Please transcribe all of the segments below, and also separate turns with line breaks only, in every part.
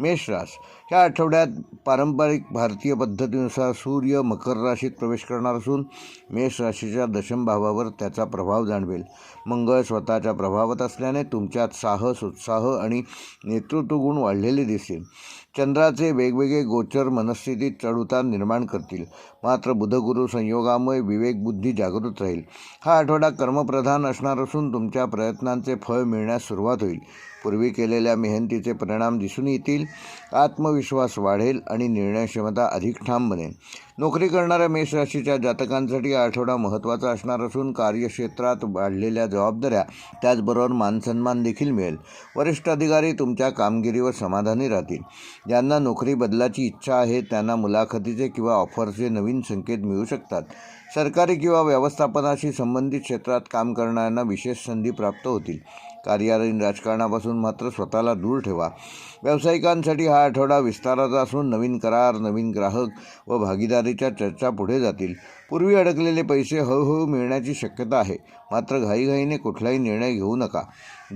મેષ રાશિ ह्या आठवड्यात पारंपरिक भारतीय पद्धतीनुसार सूर्य मकर राशीत प्रवेश करणार असून मेष राशीच्या दशम भावावर त्याचा प्रभाव जाणवेल. मंगळ स्वतःच्या प्रभावात असल्याने तुमच्यात साहस उत्साह आणि नेतृत्व गुण वाढलेले दिसतील चंद्राचे वेगवेगळे गोचर मनस्थितीत चढउतार निर्माण करतील. मात्र बुधगुरू संयोगामुळे विवेकबुद्धी जागृत राहील. हा आठवडा कर्मप्रधान असणार असून तुमच्या प्रयत्नांचे फळ मिळण्यास सुरुवात होईल. पूर्वी केलेल्या मेहनतीचे परिणाम दिसून येतील. आत्मवि आत्मविश्वास वाढेल आणि निर्णय क्षमता अधिक ठाम बनेल. नोकरी करणाऱ्या मेष राशीच्या जातकांसाठी आठवडा महत्त्वाचा असणार असून कार्यक्षेत्रात वाढलेल्या जबाबदाऱ्या त्याचबरोबर मानसन्मान देखील मिळेल. वरिष्ठ अधिकारी तुमच्या कामगिरीवर समाधानी राहतील. ज्यांना नोकरी बदलाची इच्छा आहे त्यांना मुलाखतीचे किंवा ऑफरचे नवीन संकेत मिळू शकतात. सरकारी किंवा व्यवस्थापनाशी संबंधित क्षेत्रात काम करणाऱ्यांना विशेष संधी प्राप्त होतील. कार्यालयीन राजकारणापासून मात्र स्वतःला दूर ठेवा. व्यावसायिकांसाठी हा आठवडा विस्ताराचा असून नवीन करार नवीन ग्राहक व भागीदारीच्या चर्चा पुढे जातील. पूर्वी अडकलेले पैसे हळूहळू मिळण्याची शक्यता आहे. मात्र घाईघाईने कुठलाही निर्णय घेऊ नका.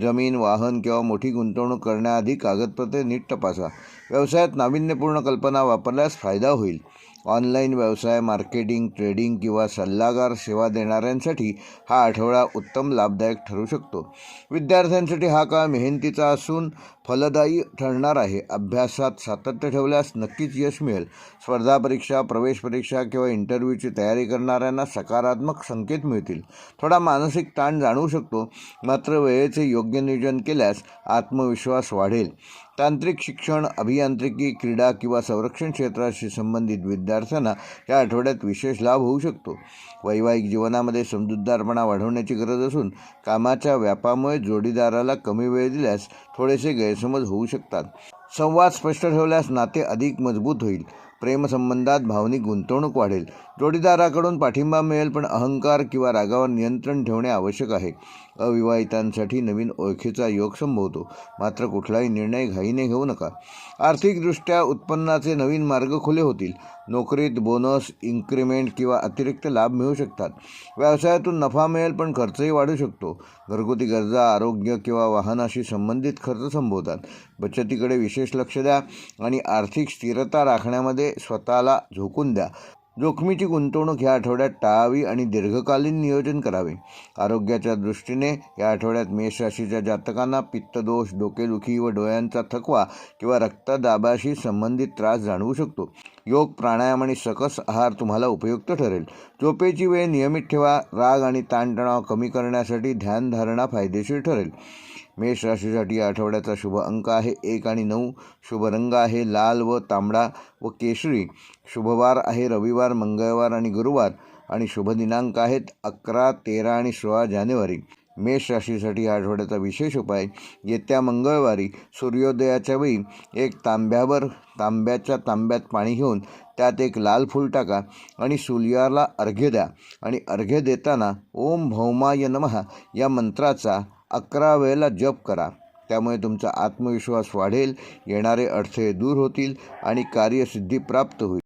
जमीन वाहन किंवा मोठी गुंतवणूक करण्याआधी कागदपत्रे नीट तपासा. व्यवसायात नाविन्यपूर्ण कल्पना वापरल्यास फायदा होईल. ऑनलाईन व्यवसाय मार्केटिंग ट्रेडिंग किंवा सल्लागार सेवा देणाऱ्यांसाठी हा आठवडा उत्तम लाभदायक ठरू शकतो. विद्यार्थ्यांसाठी हा काळ मेहनतीचा असून फलदायी ठरणार आहे. अभ्यासात सातत्य ठेवल्यास नक्कीच यश मिळेल. स्पर्धा परीक्षा प्रवेश परीक्षा किंवा इंटरव्ह्यूची तयारी करणाऱ्यांना सकारात्मक संकेत मिळतील. थोडा मानसिक ताण जाणवू शकतो. मात्र वेळेचे योग्य नियोजन केल्यास आत्मविश्वास वाढेल. तांत्रिक शिक्षण अभियांत्रिकी क्रीडा किंवा संरक्षण क्षेत्राशी संबंधित विद्यार्थ्यांना या आठवड्यात विशेष लाभ होऊ शकतो. वैवाहिक जीवनामध्ये समजूतदारपणा वाढवण्याची गरज असून कामाच्या व्यापामुळे जोडीदाराला कमी वेळ दिल्यास थोडेसे गैरसमज होऊ शकतात. संवाद स्पष्ट ठेवल्यास नाते अधिक मजबूत होईल. प्रेमसंबंधात भावनिक गुंतवणूक वाढेल. जोडीदाराकडून पाठिंबा मिळेल पण अहंकार किंवा रागावर नियंत्रण ठेवणे आवश्यक आहे. अविवाहितांसाठी नवीन ओळखीचा योग संभवतो. मात्र कुठलाही निर्णय घाईने घेऊ नका. आर्थिकदृष्ट्या उत्पन्नाचे नवीन मार्ग खुले होतील. नोकरीत बोनस इन्क्रिमेंट किंवा अतिरिक्त लाभ मिळू शकतात. व्यवसायातून नफा मिळेल पण खर्चही वाढू शकतो. घरगुती गरजा आरोग्य किंवा वाहनाशी संबंधित खर्च संभवतात. बचतीकडे विशेष विशेष लक्ष द्या आणि आर्थिक स्थिरता राखण्यामध्ये स्वतःला झोकून द्या. जोखमीची गुंतवणूक ह्या आठवड्यात टाळावी आणि दीर्घकालीन नियोजन करावे. आरोग्याच्या दृष्टीने या आठवड्यात मेष राशीच्या जातकांना पित्तदोष डोकेदुखी व डोळ्यांचा थकवा किंवा रक्तदाबाशी संबंधित त्रास जाणवू शकतो. योग प्राणायाम आणि सकस आहार तुम्हाला उपयुक्त ठरेल. झोपेची वेळ नियमित ठेवा. राग आणि ताणतणाव कमी करण्यासाठी ध्यानधारणा फायदेशीर ठरेल. मेष राशीसाठी या आठवड्याचा शुभ अंक आहे. एक आणि नऊ शुभ रंग आहे. लाल व तांबडा व केशरी शुभवार आहे. रविवार मंगळवार आणि गुरुवार आणि शुभ दिनांक आहेत. अकरा तेरा आणि सोळा जानेवारी. मेष राशीसाठी या आठवड्याचा विशेष उपाय येत्या मंगळवारी सूर्योदयाच्या वेळी एक तांब्यावर तांब्याच्या तांब्यात पाणी घेऊन त्यात एक लाल फूल टाका आणि सूर्याला अर्घ्य द्या. आणि अर्घ्य देताना ओम भौमाय नमः या मंत्राचा अकरा वेळेला जप करा. त्यामुळे तुमचा आत्मविश्वास वाढेल येणारे अडथळे दूर होतील आणि कार्यसिद्धी प्राप्त होईल.